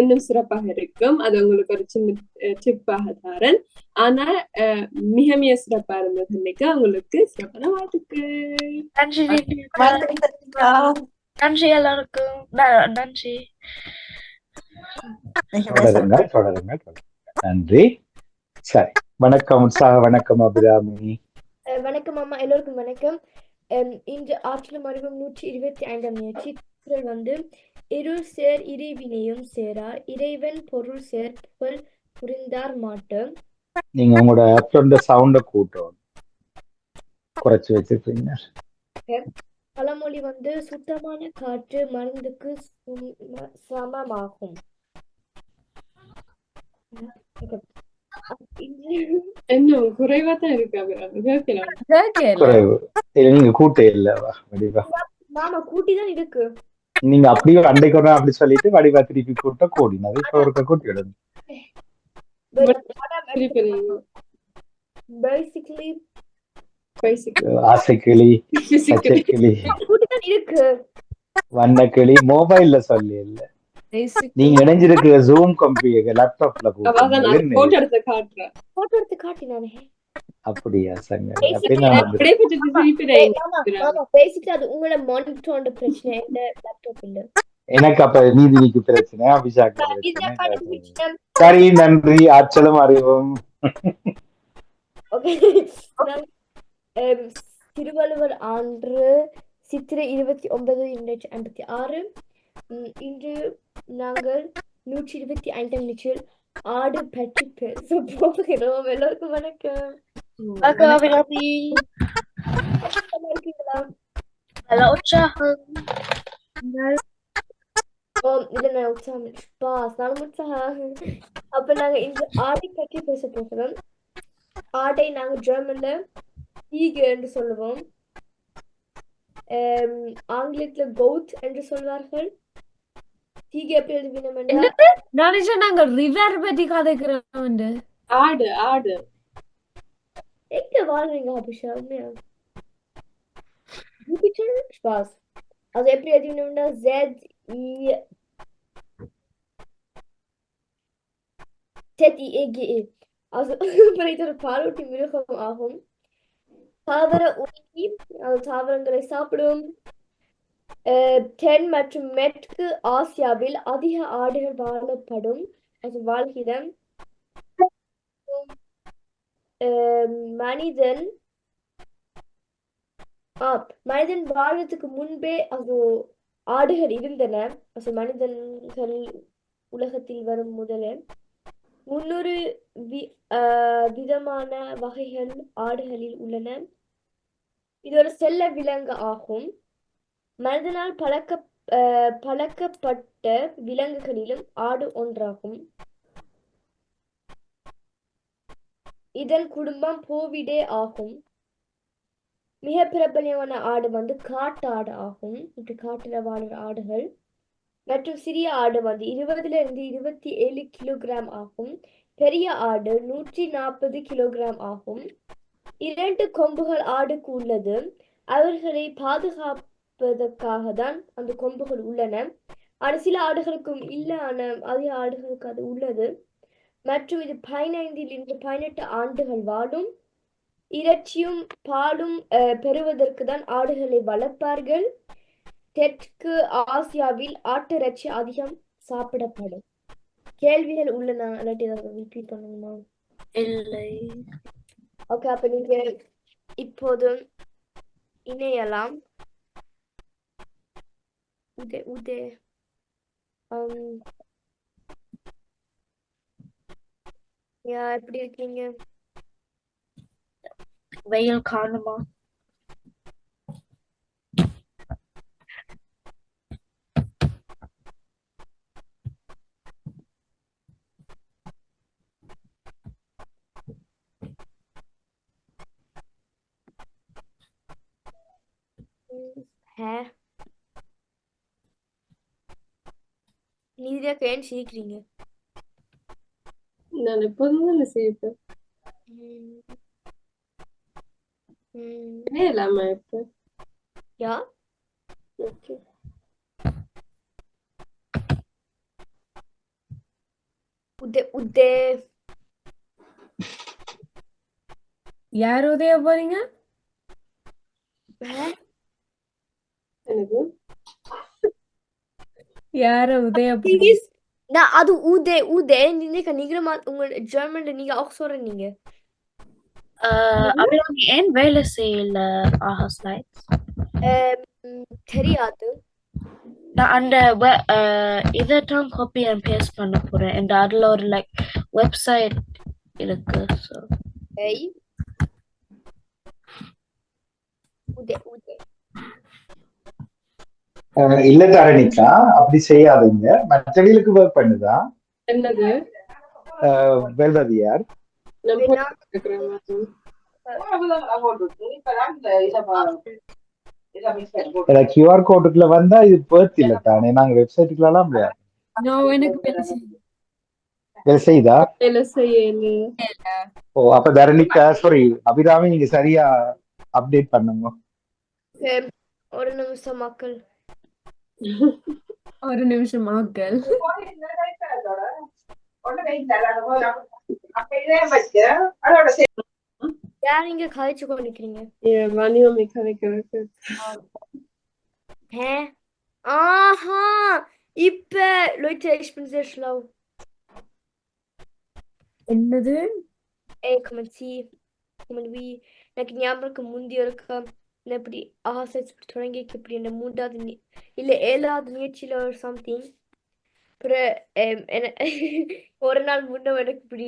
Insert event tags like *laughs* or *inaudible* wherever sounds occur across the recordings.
இன்னும் சிறப்பாக இருக்கும் அது உங்களுக்கு ஒரு சின்ன டிப்பாக தரேன் ஆனா மிக மிக சிறப்பா இருந்தது இன்னைக்கு உங்களுக்கு சிறப்பான வாழ்த்துக்கள் நன்றி எல்லாருக்கும் நன்றி. நன்றி சரி வணக்கம் உற்சாக வணக்கம் அபிராமி வணக்கம் அம்மா எல்லோருக்கும் வணக்கம் இன்று ஆற்றலும் அறிவும் நூற்றி இருபத்தி ஐந்தாம் குரல் வந்து இருள் சேர் இறைவினையும் சேரார் இறைவன் பொருள் சேர் புகழ் புரிந்தார் மாட்டு. நீங்க உங்களோட ஆப்டோட சவுண்ட கூட்டும் குறைச்சு வச்சிருக்கீங்க. பழமொழி வந்து சுத்தமான காற்று மருந்துக்கு சும- சமமாகும். குறைவா தான் இருக்கு கூட்டே இல்லவா மாமா கூட்டி தான் இருக்கு. நீங்க அப்படியே ஒரு நாள் அப்படி சொல்லிட்டு வடிவா திருப்பி கூட்ட கூடினது இப்ப ஒரு கூட்டி விடுங்க பேசிக்கலி ஆசைக்கிளி பச்சைக்கிளி வண்ணக்கிளி மொபைல்ல சொல்லி இல்ல. நீங்க இணைஞ்சிருக்கிற ஜூம் கம்ப்யூட்டர் லேப்டாப்ல போட்டோ எடுத்து காட்டுறேன். போட்டோ எடுத்து காட்டினானே. அப்படியா சங்க உங்களோட மானிட்டரோட பிரச்சனை இல்ல லேப்டாப் இல்ல. எனக்கு அப்ப நீதிக்கு பிரச்சனை அபிஷாக்கு சரி நன்றி. ஆற்றலும் அறிவும். ஓகே திருவள்ளுவர் ஆண்டு சித்திரை இருபத்தி ஒன்பது இரண்டாயிரத்தி ஐம்பத்தி ஆறு. இன்று நாங்கள் நூற்றி இருபத்தி ஐந்தாம் நிகழ்ச்சியில் ஆடு பற்றி பேச போகிறோம் எல்லோருக்கும் வணக்கம் அப்ப நாங்க இந்த ஆடை பற்றி பேச போகிறோம். ஆடை நாங்க ஜெர்மன்ல ஈகு என்று சொல்லுவோம். ஆங்கிலத்துல கவுட் என்று சொல்வார்கள். தீகு எப்படி எழுதுவீனம் என்றால் நினைச்சா நாங்க ரிவர் பத்தி கதைக்கிறோம் ஆடு ஆடு எங்க வாழ்றீங்க அபிஷா உண்மையா ஜூபிட்டர் ஸ்பாஸ் அது எப்படி எழுதினோம்னா Z E Z E A K அது அப்புறம் இது ஒரு பாலூட்டி மிருகம் ஆகும் தாவர உயிரி அது தாவரங்களை சாப்பிடும் அஹ், தென் மற்றும் மேற்கு ஆசியாவில் அதிக ஆடுகள் வாழப்படும். அது அஹ், மனிதன் ஆ மனிதன் வாழ்றதுக்கு முன்பே அது ஆடுகள் இருந்தன. அது மனிதன்கள் உலகத்தில் வரும் முதலே. முன்னூறு வி ஆஹ் விதமான வகைகள் ஆடுகளில் உள்ளன. இது ஒரு செல்ல விலங்கு ஆகும். மனிதனால் பழக்க ஆஹ் பழக்கப்பட்ட விலங்குகளிலும் ஆடு ஒன்றாகும். இதன் குடும்பம் போவிடே ஆகும். மிக பிரபலமான ஆடு வந்து காட்டாடு ஆகும். இது காட்டில வாழுற ஆடுகள். மற்றும் சிறிய ஆடு வந்து இருபதுல இருந்து இருபத்தி ஏழு கிலோகிராம் ஆகும். பெரிய ஆடு நூற்றி நாற்பது கிலோகிராம் ஆகும். இரண்டு கொம்புகள் ஆடுக்கு உள்ளது. அவர்களை பாதுகாப்பு பாதுகாப்பதற்காக தான் அந்த கொம்புகள் உள்ளன. ஆனால் சில ஆடுகளுக்கும் இல்லை ஆனால் அதிக ஆடுகளுக்கு அது உள்ளது. மற்றும் இது பதினைந்தில் இருந்து பதினெட்டு ஆண்டுகள் வாழும். இறைச்சியும் பாலும் பெறுவதற்கு தான் ஆடுகளை வளர்ப்பார்கள். தெற்கு ஆசியாவில் ஆட்டிறைச்சி அதிகம் சாப்பிடப்படும். கேள்விகள் உள்ளன இல்லாட்டி ரிப்பீட் பண்ணணுமா இல்லை. ஓகே அப்ப நீங்க இப்போது இணையலாம். உதே உதே um, யா எப்படி இருக்கீங்க? வெயில் காணுமா? ஹே? நீதியா ஏன் சிரிக்கிறீங்க. நான் எப்போதும் தான். ம். இல்லாம இப்ப. யா? ஓகே. உதே உதே. யார் உதய போறீங்க? எனக்கு யார உதய. நான் அது ஊதே ஊதே நீங்க நீங்க மா- உங்க ஜெர்மன்ல நீங்க auch சொல்றீங்க நீங்க. அபிராமி ஏன் வேலை செய்யல ஆஹா ஸ்லைட்ஸ் தெரியாது. நான் அந்த uh, இதைத்தான் காப்பி அண்ட் பேஸ்ட் பண்ண போறேன். And அதுல ஒரு லைக் வெப்சைட் இருக்கு ஸோ உதே உதே. இல்ல தரணிக்கா அப்படி செய்யாதீங்க. மற்றவர்களுக்கு ஒர்க் பண்ணுதா? என்னது? வெல்வதியார். கியூஆர் கோடுக்குள்ள வந்தா இது பேர்த் இல்ல தானே. நாங்க வெப்சைட்டுக்குள்ள எல்லாம் செய்தா? ஓ அப்ப தரணிக்கா சாரி அபிராமி நீங்க சரியா அப்டேட் பண்ணுங்க. ஒரு நிமிஷம் மக்கள். ஒரு நிமிஷம் ஆக்கள் யார் இங்க கதைச்சு கொண்டிருக்கீங்க என் வணிகமை கதைக்கிறதுக்கு Hä? Aha! இப்ப Leute, ich bin sehr schlau. என்னது Ey, komm mal zieh. Komm mal wie. எனக்கு ஞாபகம் இருக்கு முந்தி ஒருக்கா நான் இப்படி ஆசைச்சு இப்படி தொடங்கி இப்படி இந்த மூன்றாவது இல்ல ஏழாவது முயற்சியில ஒரு சம்திங் என்ன- ஒரு நாள் முன்ன எனக்கு இப்படி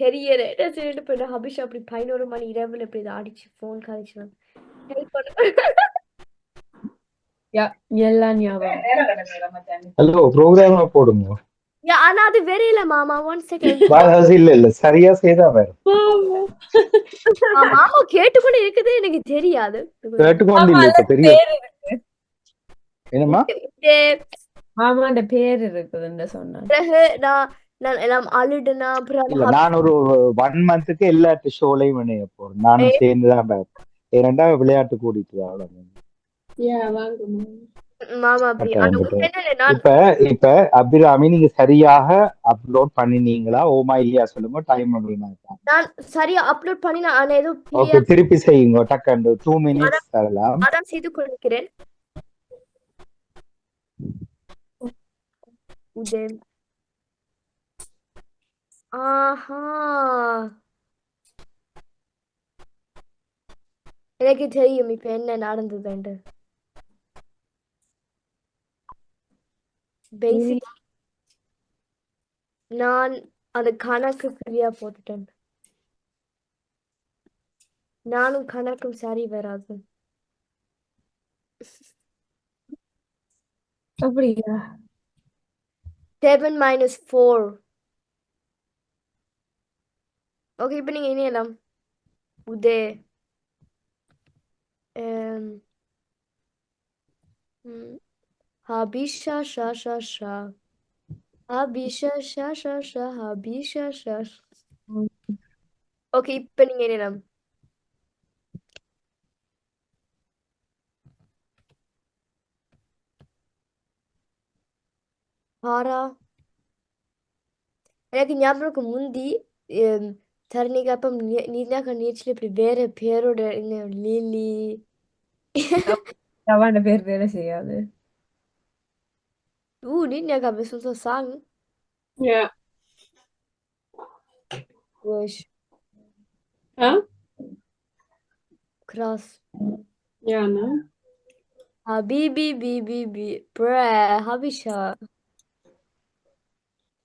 தெரியல என்ன சொல்லிட்டு போய் நான் ஹபிஷா அப்படி பதினோரு மணி இரவுல இப்படி இதை அடிச்சு ஃபோன் காலிச்சு ஹெல்ப் பண்ண யா எல்லாம் ஞாபகம் ஹலோ ப்ரோக்ராம போடுங்க ஆனா அது வெறியில மாமா ஒன் *laughs* செகண்ட் இல்ல இல்ல சரியா செய்தா வேற. மாமா. கேட்டுக்கொண்டு இருக்குது எனக்கு தெரியாது. கேட்டுக்கொண்டு இல்ல தெரியும் என்னம்மா? மாமாண்ட பேர் இருக்குதுன்னு சொன்னேன் பிறகு நான் நான் எல்லாம் அழுடுனா அப்புறம் இல்ல நான் ஒரு ஒன் மந்த்துக்கு எல்லா ஷோலையும் இணைய போறேன். நானும் சேர்ந்துதான் பார்ப்பேன் ஏனண்டா விளையாட்டு கூட்டிட்டு தான் இப்ப இப்ப அபிராமி நீங்க சரியாக அப்லோட் பண்ணினீங்களா? ஓமா இல்லையா? சொல்லுங்க டைம் அப்படின்னா நான் சரியா அப்லோட் பண்ணி நான் ஆனா ஏதோ ஓகே திருப்பி செய்யுங்க. டக்கு டூ மினிட்ஸ் தரலாம். அதான் செய்து கொண்டிருக்கிறேன். உதயம். ஆஹா. எனக்கு தெரியும் இப்ப என்ன நடந்ததுண்டு பேசிக் நான் அந்த கணக்கு சரியா போட்டுட்டேன். நானும் கணக்கும் சரி வராது. அப்படியா? செவன் மைனஸ் ஃபோர் ஓகே இப்போ நீங்கள் இணையலாம். உதே. Um, ம், ஹபிஷா ஷா ஷா ஷா ஹபிஷா ஷா ஷா ஷா ஹபிஷா ஷா ஓகே இப்போ நீங்கள் இணையலாம் ஹாரா எனக்கு ஞாபகம் இருக்கு முந்தி ஹம், தரணிக்கு அப்பம் நீதாக்க நீச்சல் இப்படி வேற பேரோட Du, Ninjaga, willst du uns das sagen? Ja. Ruhig. Ja? Krass. Ja, ne? Ah, Habibi, bibi, bibi. Bruh, hab ich ja.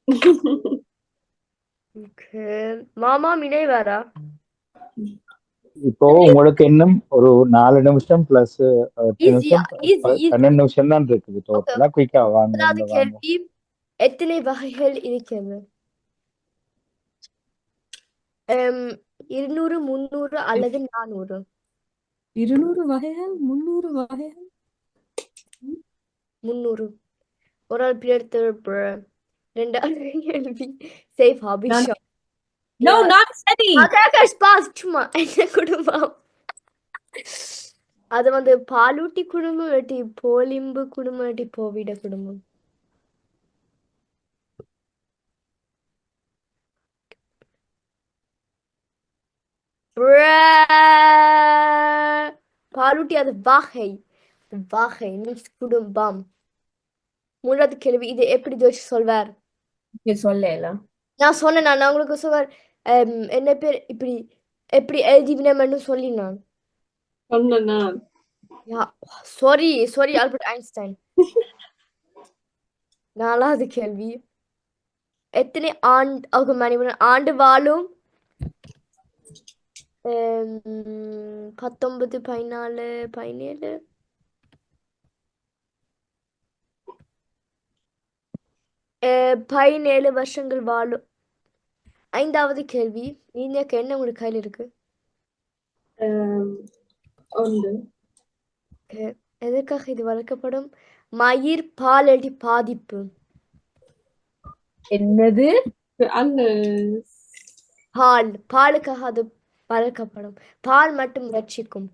*laughs* okay. Mama, mi ne da? Hm. இப்போ உங்களுக்கு இன்னும் ஒரு நாலு நிமிஷம் பிளஸ். பன்னெண்டு நிமிஷம் தான் இருக்குது டோட்டலா குயிக்கா வாங்க எத்தனை வகைகள் இருக்கிறது? இருநூறு முந்நூறு அல்லது நானூறு? இருநூறு வகைகள் முந்நூறு வகைகள். முந்நூறு. ஒரு ஆள் பிரியர் ரெண்டாவது *laughs* கேள்வி சேஃப் ஹாபிஷா No, not சரி அதாக பாஸ் சும்மா என்ன குடும்பம்? அது வந்து பாலூட்டி குடும்பம் இல்லாட்டி போலிம்பு குடும்பம் இல்லாட்டி போவிட குடும்பம்? பாலூட்டி அது வாகை. வாகை மீன்ஸ் குடும்பம். மூன்றாவது கேள்வி இது எப்படி ஜோதிச்சு சொல்வார்? சொல்லல நான் சொன்னேன் நான் உங்களுக்கு சொல்வார். என்ன பேர் இப்படி எப்படி எழுதிவினமென்னு சொல்லி நான் சொன்னா yeah sorry sorry Albert Einstein நாலாவது கேள்வி எத்தனை ஆண்டு ஆகும் ஆண்டு வாழும் பத்தொன்பது பதினாலு பதினேழு பதினேழு வருஷங்கள் வாழும் ஐந்தாவது கேள்வி. நீங்க என்ன உங்களுக்கு கையில் இருக்கு? எதற்காக இது வளர்க்கப்படும்? மயிர் பாலடி பாதிப்பு. என்னது? அந்த பால். பாலுக்காக அது வளர்க்கப்படும். பால் மட்டும் ரட்சிக்கும்.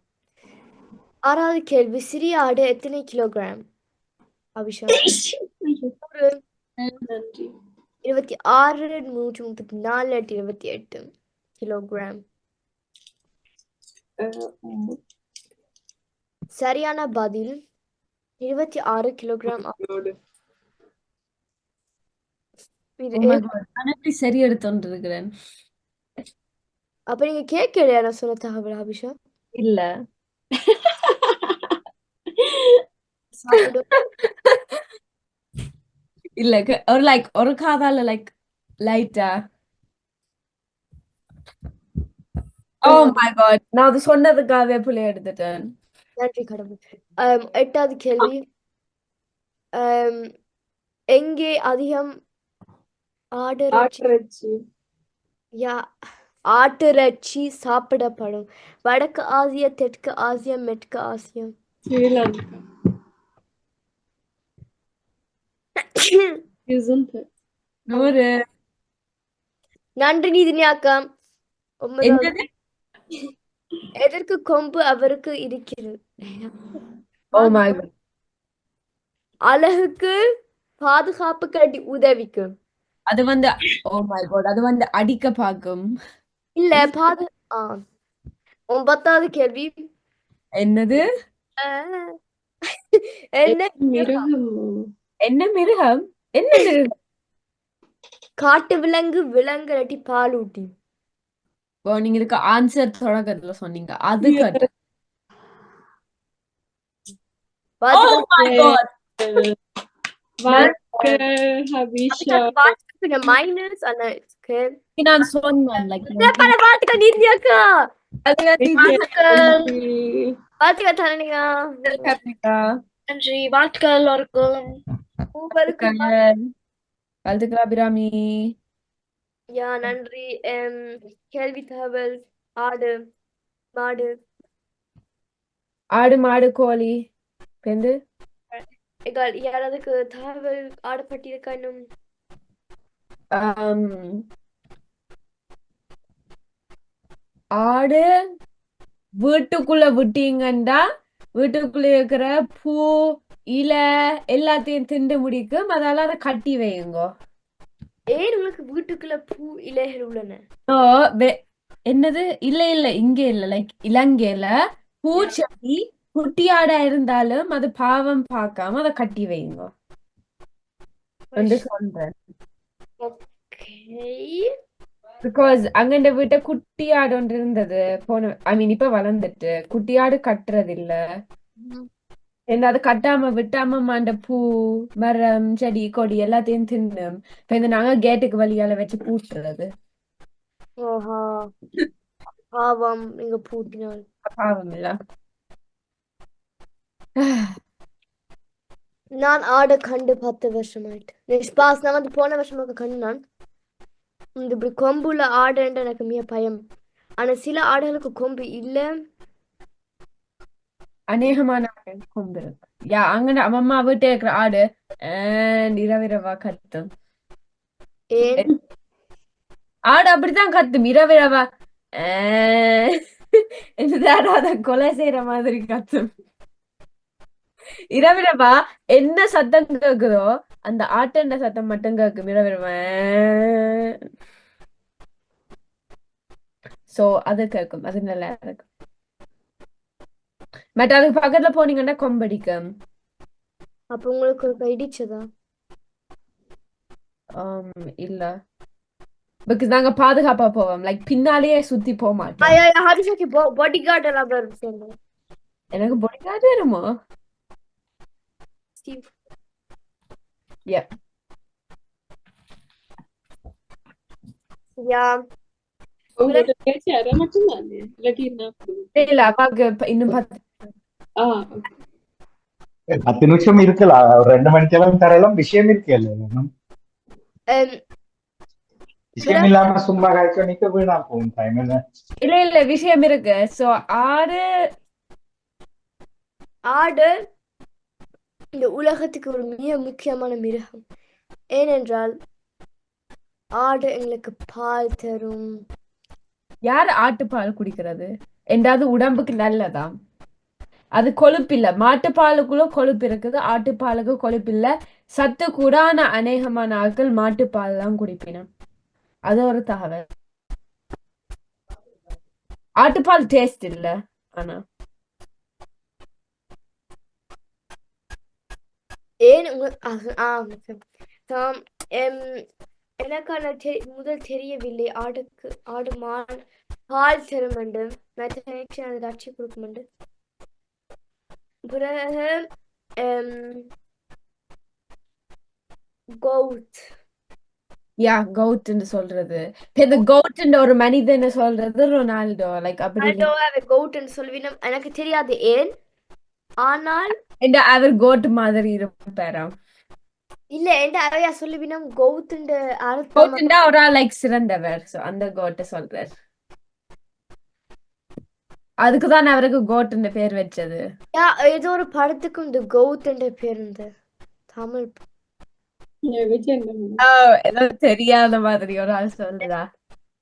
ஆறாவது கேள்வி. சிறிய ஆடு எத்தனை கிலோகிராம்? அபிஷா. நன்றி. இருபத்தி ஆறு நூற்றி முப்பத்தி நாலு எட்டு இருபத்தி எட்டு கிலோகிராம் அஹ், உம், சரியான பதில் இருபத்தி ஆறு கிலோகிராம் சரி எடுத்து இருக்கிறேன் அப்ப நீங்க கேட்கலையா நான் சொன்ன தகவல் அபிஷா? இல்ல. இல்ல ஒரு லைக் ஒரு காதால லைக் லைட்டா ஓ மை காட் நான் அது சொன்னதுக்காகவே புள்ளி எடுத்துட்டேன். நன்றி கடவுள். எட்டாவது கேள்வி. எங்கே அதிகம் ஆடு இறைச்சி ஆட்டிறைச்சி யா ஆட்டிறைச்சி சாப்பிடப்படும். வடக்கு ஆசியா தெற்கு ஆசியா மெற்கு ஆசியா? ஸ்ரீலங்கா. Gesundheit. நூறு. நன்றி நீதினியாக்கா ஒன்பதாவது. என்னது? எதற்கு கொம்பு அவருக்கு இருக்கிறது? ஓ மை காட் அழகுக்கு பாதுகாப்பு கட்டி உதவிக்கு அது வந்து ஓ மை காட் அது வந்து அடிக்க பாக்கும் இல்ல பாது ஆ. ஒன்பதாவது கேள்வி. என்னது. என்ன என்ன மிருகம்? என்ன மிருகம்? காட்டு விலங்கு விலங்கு இல்லாட்டி பாலூட்டி ஓ நீங்க இதுக்கு ஆன்சர் தொடக்கத்துல சொன்னீங்க. அது ஹபிஷா. மைனஸ் ஆனா. நான் சொன்னேன் லைக் பல வாழ்த்துக்கள் நீதியாக்கா. வாழ்த்துக்கள் தரணியா நன்றி வாழ்த்துக்கள் எல்லோருக்கும். உங்களுக்கு வாழ்த்துக்கள் அபிராமி யா நன்றி. கேள்வி தகவல் ஆடு மாடு. ஆடு மாடு கோழி. எகால் யாராவதுக்கு தகவல் ஆடு பற்றி இருக்கா இன்னும் ஆடு வீட்டுக்குள்ள விட்டீங்கன்னா வீட்டுக்குள்ள இருக்கிற பூ இலை எல்லாத்தையும் திண்டு முடிக்கும். அதெல்லாம் அதை கட்டி வையுங்க. ஏன் உங்களுக்கு வீட்டுக்குள்ள பூ இலைகள் உள்ளன? ஓ, என்னது? இல்ல இல்ல. இங்க இல்ல. லைக் இலங்கையில பூச்செடி குட்டியாடா இருந்தாலும் அது பாவம் பார்க்காம அதை கட்டி வையுங்க. வந்து சொல்றேன். பிகாஸ் அங்கண்ட வீட்டை குட்டி ஆடு ஒன்று இருந்தது. போன ஐ மீன் இப்ப வளர்ந்துட்டு. குட்டி ஆடு கட்டுறது இல்ல என்ன அது கட்டாம விட்டாம அந்த பூ மரம் செடி கொடி எல்லாத்தையும் தின்னும் இப்ப இந்த நாங்க கேட்டுக்கு வழியால வச்சு பூட்டுறது ஓஹா. பாவம் நீங்க பூட்டினால் பாவம் இல்ல நான் ஆடை கண்டு பத்து வருஷம் ஆயிட்டு நிஷ்பாஸ் நான் வந்து போன வருஷமாக கண்டு நான். இந்த இப்படி கொம்புள்ள ஆடுன்ற எனக்கு மிக பயம். ஆனா சில ஆடுகளுக்கு கொம்பு இல்ல. அநேகமான கொம்பு. யா அங்க அம்மா வீட்டுல இருக்கிற ஆடு இரவிரவா கத்தும். ஆடு அப்படித்தான் கத்தும் இரவிரவா. அத கொலை செய்யற மாதிரி கத்தும். இரவிரவா என்ன சத்தம் கேக்குதோ அந்த ஆட்டண்ட சத்தம் மட்டும் கேக்கும் இரவிரவா. சோ அது கேக்கும் அது நல்லா இருக்கும். பட் அதுக்கு பக்கத்துல போனீங்கன்னா கொம்படிக்கும். அப்ப உங்களுக்கு இடிச்சதா இல்ல. பிகாஸ் நாங்க பாதுகாப்பா போவோம். லைக் பின்னாலேயே சுத்தி போக மாட்டோம். ஹரிஷாக்கு பாடி கார்டு எல்லாம் எனக்கு ஸ்டீவ். யா அரை? இல்ல இப்ப இன்னும் பத்து. பத்து நிமிஷம் இருக்கலாம் ஒரு ரெண்டு மணிக்கெல்லாம் தரலாம் விஷயம் இருக்கல விஷயம் இல்லாம சும்மா காய்ச்சல் நிக்க வீணா போகும் டைம் என்ன இல்ல இல்ல விஷயம் இருக்கு. சோ ஆறு ஆடு இந்த உலகத்துக்கு ஒரு மிக முக்கியமான மிருகம். ஏனென்றால் ஆடு எங்களுக்கு பால் தரும். யார் ஆட்டுப்பால் குடிக்கிறது? என்றாவது உடம்புக்கு நல்லதா? அது கொழுப்பு இல்லை மாட்டுப்பாலுக்குள்ள கொழுப்பு இருக்குது. ஆட்டுப்பாலுக்கு கொழுப்பு இல்ல சத்து கூடான அநேகமான ஆட்கள் மாட்டுப்பால் தான் குடிப்பினம் அது ஒரு தகவல். ஆட்டுப்பால் டேஸ்ட் இல்ல ஆனா. ஏன் எனக்கான முதல் தெரியவில்லை. ஆடுக்கு ஆடு மான் பால் தரும் என்று மற்ற கனெக்ஷன் அது அச்சு கொடுக்கும் என்று பிறகு கோட் யா கவுட்ன்னு சொல்றது. இந்த கவுட்ன்ற ஒரு மனிதனை சொல்றது ரொனால்டோ. லைக் அப்படி. கோட்னு சொல்லுவினம் எனக்கு தெரியாது ஏன். ஆனால் இந்த அவர் கோட் மாதிரி இருப்பாராம். இல்ல என்ட அவையா சொல்லுவினம் கௌத்துண்ட அர்த்தம் கோட்னா ஒரு லைக் சிறந்தவர். So அந்த கோட்டை சொல்றார். அதுக்குதான் அவருக்கு கோட்ன்ற பேர் வச்சது. யா, ஏதோ ஒரு படத்துக்கும் இந்த கௌத்துண்ட பேர் இருந்து தமிழ் ஏதோ தெரியாத மாதிரி ஒரு ஆள் சொல்றா.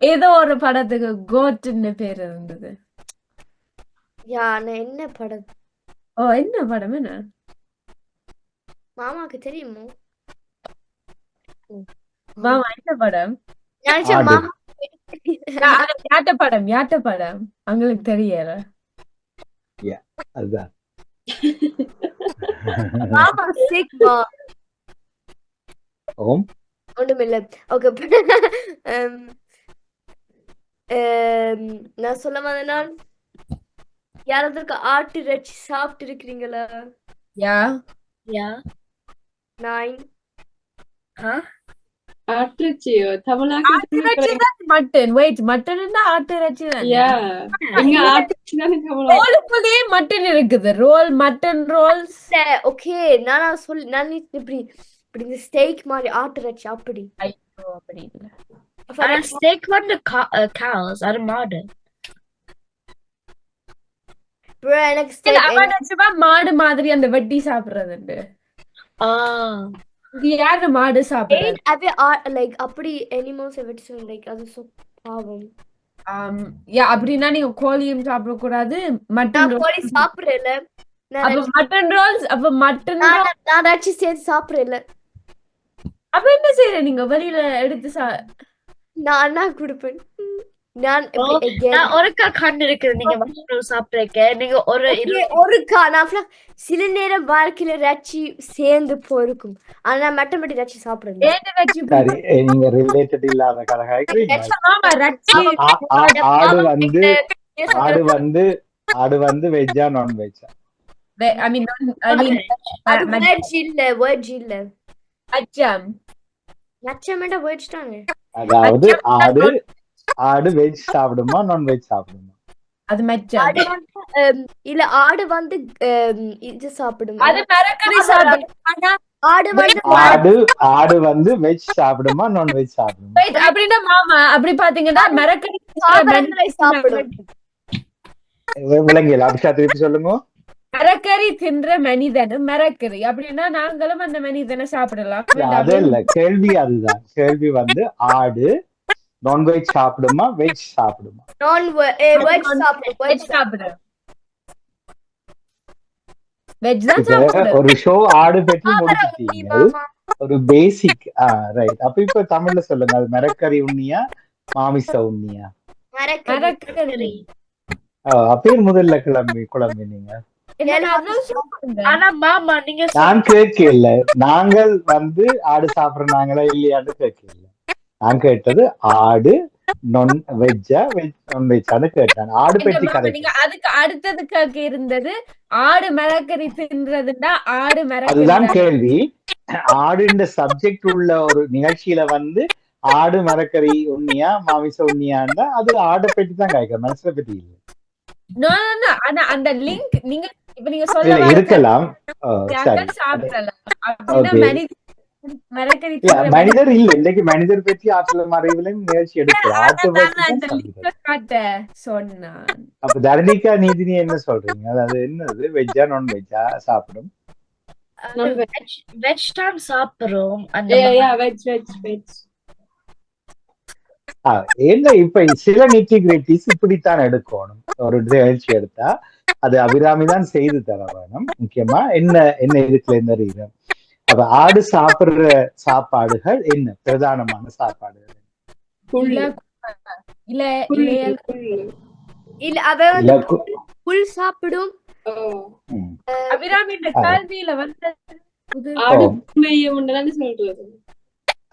ஏதோ ஒரு படத்துக்கு கோட்ன்னு பேர் இருந்தது. யா நான் என்ன படம்? ஓ என்ன படம் என்ன? மாமாக்கு தெரியுமோ? மாமா என்ன படம். மாமா யாட்ட படம் யாட்ட படம் உங்களுக்கு தெரியல அதுதான். மாமா சிக்மா ஓம். ஒண்ணுமில்ல. ஓகே நான் சொல்ல வந்தேன்னா யாராவது ஆட்டு இறைச்சி சாப்பிட்டு இருக்கிறீங்களா யா. யா நான் ஆட்டிறைச்சியோ? தமிழாக்க மட்டன் வெயிட் மட்டன் ஆட்டு இறைச்சி தான்? யா இங்க ஆட்டிறைச்சி தானே தமிழா ரோலுக்குள்ளேயே மட்டன் இருக்குது. ரோல் மட்டன் ரோல்ஸ் ஓகே நான் சொல்லி நான் இப்படி இப்படி இந்த ஸ்டேக் மாதிரி ஆட்டு இறைச்சி அப்படி. அப்படி இல்ல. ஆனா ஸ்டேக் வந்து cows. அது மாடு. Bro, எனக்கு இல்ல steak அவன் நினைச்சுப்பா மாடு மாதிரி அந்த வெட்டி சாப்பிடுறது ஆ. இது யாரு மாடு சாப்பிடுறது ஏன் அது லைக் அப்படி அனிமல்ஸ் வெட்டி லைக் அது so பாவம். யா அப்படின்னா நீங்க கோழியும் சாப்பிடக்கூடாது மட்டன் நான் கோழி சாப்பிடல. அப்ப மட்டன் ரோல்ஸ் அப்ப மட்டன் நான் ஏதாச்சும் சேர்த்து சாப்பிடல. அப்ப என்ன செய்யற நீங்க? வெளியில எடுத்து சா நான் கொடுப்பேன். நான் ஒருக்கா கண்டு இருக்கிறேன் நீங்க மஷ்ரூம் சாப்பிட்டிருக்க நீங்க ஒரு ஒருக்கா நான் சில நேரம் வாழ்க்கையில ரச்சி சேர்ந்து போயிருக்கும். ஆனா ரச்சி வச்சு சரி eh, நீங்க ரிலேட்டட் இல்லாத கதை ஆடு வந்து ஆடு வந்து ஆடு வந்து வெஜ்ஜா நான் வெஜ்ஜா ஐ மீன் ஐ மீன் அது வெஜ் இல்ல வெஜ் இல்ல. அச்சம் நச்சமேட்டா வெஜ் தானே. அதாவது ஆடு ஆடு வெஜ் சாப்பிடுமா நான் வெஜ் சாப்பிடுமா? அது மச்சம் ஆடு வந்து um, இல்ல ஆடு வந்து um, இது சாப்பிடும்? அது மரக்கறி சாப்பிடும் ஆனா ஆடு வந்து ஆடு ஆடு வந்து வெஜ் சாப்பிடுமா நான் வெஜ் சாப்பிடுமா அப்படின்னா மாமா அப்படி பாத்தீங்கன்னா மரக்கறி தாவரங்களை சாப்பிடும் விளங்கியல அபிஷா திருப்பி சொல்லுங்க. மரக்கறி தின்ற மனிதனும் மரக்கறி. அப்படின்னா நாங்களும் அந்த மனிதனை சாப்பிடலாம். அது இல்ல கேள்வி அதுதான். கேள்வி வந்து ஆடு நான்வெஜ் சாப்பிடுமா வெஜ் சாப்பிடுமா? நான் வெஜ் சாப்பிடும் வெஜ் சாப்பிடுறோம் வெஜ் தான் சாப்பிடுறோம் ஒரு ஷோ ஆடு பற்றி முடிச்சிட்டீங்க. ஒரு பேசிக் ரைட் அப்ப இப்ப தமிழ்ல சொல்லுங்க அது மரக்கறி உண்ணியா மாமிச உண்ணியா? மரக்கறி முதல்ல கிளம்பி குழம்பி நீங்க என்ன அதான் சொல்றேன். ஆனா மாமா நீங்க நான் கேட்கல. நாங்கள் வந்து ஆடு சாப்பிடுறாங்களா இல்லையான்னு கேட்கல. நான் கேட்டது ஆடு நான் வெஜ்ஜா வெஜ் நான் வெஜ்ஜான்னு கேட்டேன் ஆடு பற்றி கதை அதுக்கு அடுத்தது கேட்க இருந்தது ஆடு மரக்கறி தின்றதுன்னா ஆடு மரக்கறி அதுதான் தான். கேள்வி. ஆடுன்ற சப்ஜெக்ட் உள்ள ஒரு நிகழ்ச்சியில வந்து ஆடு மரக்கறி உண்ணியா மாமிச உண்ணியான்னா அது ஆடை பற்றி தான் கேட்க மனசை பத்தி இல்லை. ஆனா அந்த லிங்க் நீங்க இப்ப நீங்க சொல்ல இருக்கலாம். சாப்பிடலாம் மனிதர் இல்ல இன்னைக்கு மனிதர் பற்றி ஆற்றல் மறைவுலையும் நிகழ்ச்சி சொன்னான். அப்ப தரணிகா நீதினி என்ன சொல்றீங்க? அதாவது என்னது? வெஜ்ஜா நான் வெஜ்ஜா சாப்பிடும். வெஜ் தான் சாப்பிடுறோம் ஏங்க இப்ப சில நிட்டி கிரிட்டிஸ் இப்படித்தான் எடுக்கணும். ஒரு நிகழ்ச்சி எடுத்தா அது அபிராமி தான் செய்து தர வேணும். முக்கியமா என்ன என்ன இதுக்குல என்ன ரீசன் அப்ப ஆடு சாப்பிடுற சாப்பாடுகள் என்ன? பிரதானமான சாப்பாடுகள் இல்ல இல்ல இல்லையா புல் சாப்பிடும். அபிராமி. கேள்வியில வந்து ஆடு மேயும் சொல்றது.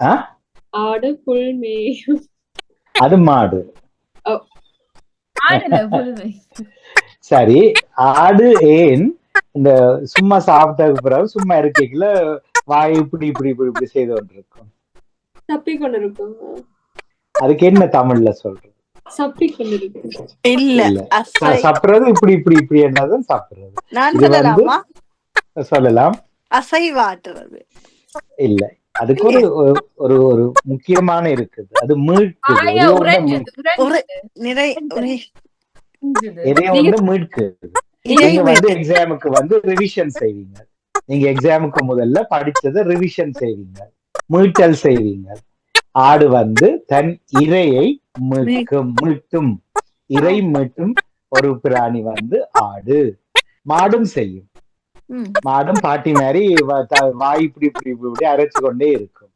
ஆ? ஆடு புல் மேயும் அது மாடு. சரி ஆடு ஏன்? இந்த சும்மா சாப்பிட்டதுக்கு பிறகு சும்மா இருக்கைக்குள்ள வாய் இப்படி இப்படி இப்படி இப்படி செய்து கொண்டிருக்கும். சப்பி கொண்டு இருக்கும் அதுக்கு என்ன தமிழ்ல சொல்றது? சப்பி இல்ல சாப்பிடுறது இப்படி இப்படி இப்படி என்னதான் சாப்பிடுறது. நான் இது வந்து- சொல்லலாமா? சொல்லலாம். அசைவாட்டுறது இல்ல. அதுக்கு ஒரு ஒரு- ஒரு முக்கியமான இருக்குது. அது மீட்குது. ஆயா எதையோ ஒண்ணு உறைஞ்சது மீ- ஒரு நிறை ஒரு உறைஞ்சது எதையோ ஒண்ணு மீட்குது. நீங்க வந்து எக்ஸாமுக்கு வந்து ரிவிஷன் செய்வீங்க. நீங்க எக்ஸாமுக்கு முதல்ல படிச்சதை ரிவிஷன் செய்வீங்க. மீட்டல் செய்வீங்க. ஆடு வந்து தன் இரையை மீட்கும் மீட்டும். இறை மீட்டும் ஒரு பிராணி வந்து ஆடு. மாடும் செய்யும். மாடும் பாட்டி மாதிரி வாய் இப்படி இப்படி இப்படி இப்படி அரைச்சு கொண்டே இருக்கும்.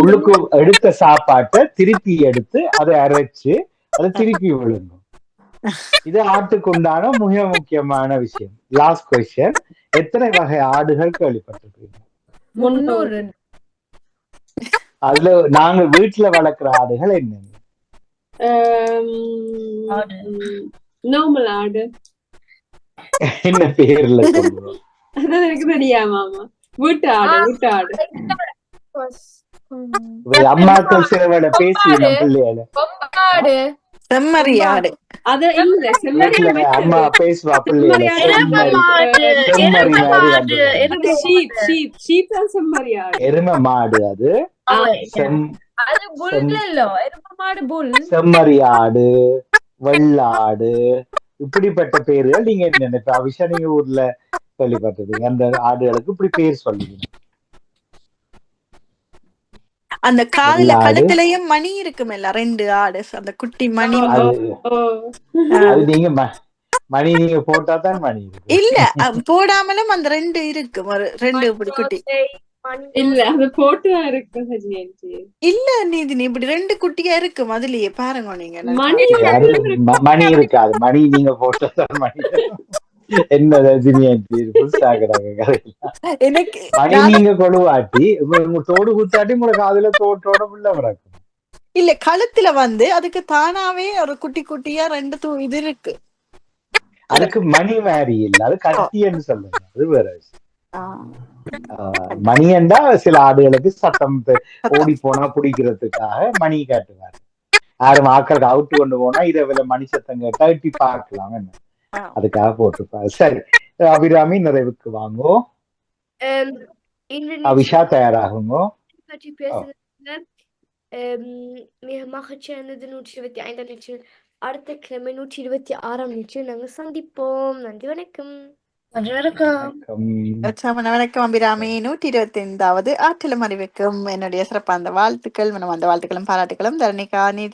உள்ளுக்கு எடுத்த சாப்பாட்டை திருப்பி எடுத்து அதை அரைச்சு அதை திருப்பி விழுங்கும். இது ஆட்டுக்கு உண்டான மிக முக்கியமான விஷயம். லாஸ்ட் கொஸ்டின் எத்தனை வகை ஆடுகள் கேள்விப்பட்டிருக்கீங்க? முன்னூறு. அதுல நாங்க வீட்டுல வளர்க்குற ஆடுகள் ஆடு. நார்மல் ஆடு. என்ன பேர்ல சொல்லுவோம் அதான் எனக்கு தெரியாம ஆமா வீட்டு ஆடு வீட்டு ஆடு. அம்மாக்கள் சிலவள பேசி பிள்ளையால கொம்பாடு செம்மறி ஆடு அத இல்ல செம்மறி வீட்டுல அம்மா பேசுவா பிள்ளையால. செம்மறி ஆடு. செம்மறி எருமை செம்மறி மாடு மாதிரி எருமை வந்து மாடு ஷீப் ஷீப் ஷீப் தான் செம்மறி ஆடு எருமை மாடு அது. அது புல் இல்ல எருமை மாடு புல். வெள்ளாடு. இப்படிப்பட்ட பேர்கள் நீங்க என்ன நினைப்ப? அவிஷா நீங்க ஊர்ல கேள்விப்பட்டிருப்பீங்க. அந்த ஆடுகளுக்கு இப்படி பேர் சொல்லுவீங்க. அந்த காதுல. கழுத்துலயும் மணி இருக்குமில்ல ரெண்டு ஆடு. அந்த குட்டி மணி நீங்க மணி நீங்க போட்டா தான் மணி இருக்கு இல்ல போடாமலும் அந்த ரெண்டு இருக்கும். ஒரு ரெண்டு இப்படி குட்டி. இல்ல அது போட்டு இருக்கு இல்ல நீதி இப்படி ரெண்டு குட்டியா இருக்கும் அதுலயே பாருங்க நீங்க. மணி மணி இருக்காது. மணி நீங்க போட்டா தான் மணி. எனக்கு நீங்க கொழுவாட்டி தோடு குத்தாட்டி உங்களை காதுல தோட்டோட புள்ள பிறக்கும் இல்ல கழுத்துல வந்து அதுக்கு தானாவே ஒரு குட்டி குட்டியா ரெண்டு தூ இது இருக்கு. அதுக்கு மணி மாதிரி இல்ல அது கட்டின்னு சொல்லுங்க. அது வேற விஷயம். ஆ, ஆஹ் மணி என்றா சில ஆடுகளுக்கு சத்தம் ஓடி போனா பிடிக்கிறதுக்காக மணி காட்டுவார். யாரும் ஆக்களுக்கு அவுட்டு கொண்டு போனா இரவுல மணி சத்தம் கேட்டா எட்டி பார்க்கலாம் என்ன. அதுக்காக போட்டிருப்பாரு. சரி அபிராமி நிறைவுக்கு வாங்கோ. இன்று அபிஷா தயாராகுங்கோ. பற்றி பேசுகிறதுல மிக மகிழ்ச்சியானது நூற்றி இருபத்தி ஐந்தாம் நிகழ்ச்சியில் அடுத்த கிழமை நூற்றி இருபத்தி ஆறாம் நிகழ்ச்சியில் நாங்கள் சந்திப்போம். நன்றி வணக்கம். வணக்கம். அபிராமி. நூற்றி இருபத்தி ஐந்தாவது ஆற்றிலும் அறிவிக்கும் என்னுடைய சிறப்பான வாழ்த்துக்கள் மனம் அந்த வாழ்த்துக்களும் பாராட்டுகளும் தரணிகா நீதி